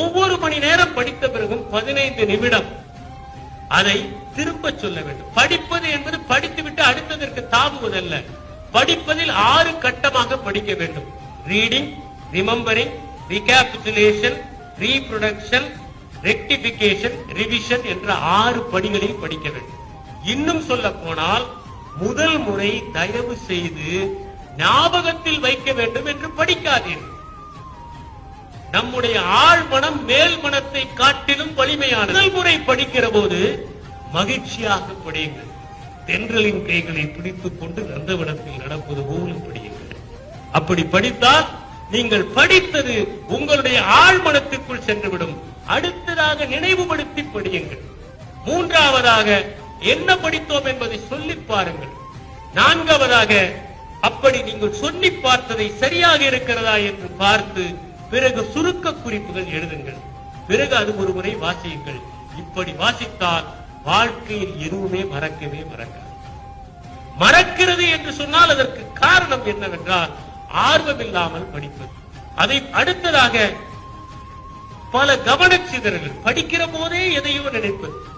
ஒவ்வொரு மணி நேரம் படித்த பிறகும் பதினைந்து நிமிடம். அதை திரும்ப சொல்ல வேண்டும். படிப்பது என்பது படித்துவிட்டு அடுத்ததற்கு தாவுவதல்ல. படிப்பதில் ஆறு கட்டமாக படிக்க வேண்டும். Reading remembering recapitulation reproduction rectification revision என்ற ஆறு படிகளில் படிக்க வேண்டும். இன்னும் சொல்ல போனால் முதல் முறை தயவு செய்து ஞாபகத்தில் வைக்க வேண்டும் என்று படிக்காதீர்கள். நம்முடைய ஆழ் மனம் மேல் மனத்தை காட்டிலும் வலிமையான முதல் முறை படிக்கிற போது மகிழ்ச்சியாக படியுங்கள். தென்றலின் கைகளை பிடித்துக் கொண்டு நந்தவனத்தில் நடப்பது போலும் படியுங்கள். அப்படி படித்தால் நீங்கள் படித்தது உங்களுடைய ஆழ் மனத்துக்குள் சென்றுவிடும். அடுத்ததாக நினைவுபடுத்தி படியுங்கள். மூன்றாவதாக என்ன படித்தோம் என்பதை சொல்லி பாருங்கள். நான்காவதாக அப்படி நீங்கள் சொல்லி பார்த்ததை சரியாக இருக்கிறதா என்று பார்த்து பிறகு சுருக்க குறிப்புகள் எழுதுங்கள். பிறகு அது ஒரு முறை வாசியுங்கள். இப்படி வாசித்தால் வாழ்க்கையில் எதுவுமே மறக்கவே மறக்காது. மறக்கிறது என்று சொன்னால் அதற்கு காரணம் என்னவென்றால் ஆர்வம் இல்லாமல் படிப்பது. அதை அடுத்ததாக பல கவனச்சிதறல்கள். படிக்கிற போதே எதையோ நினைப்பது.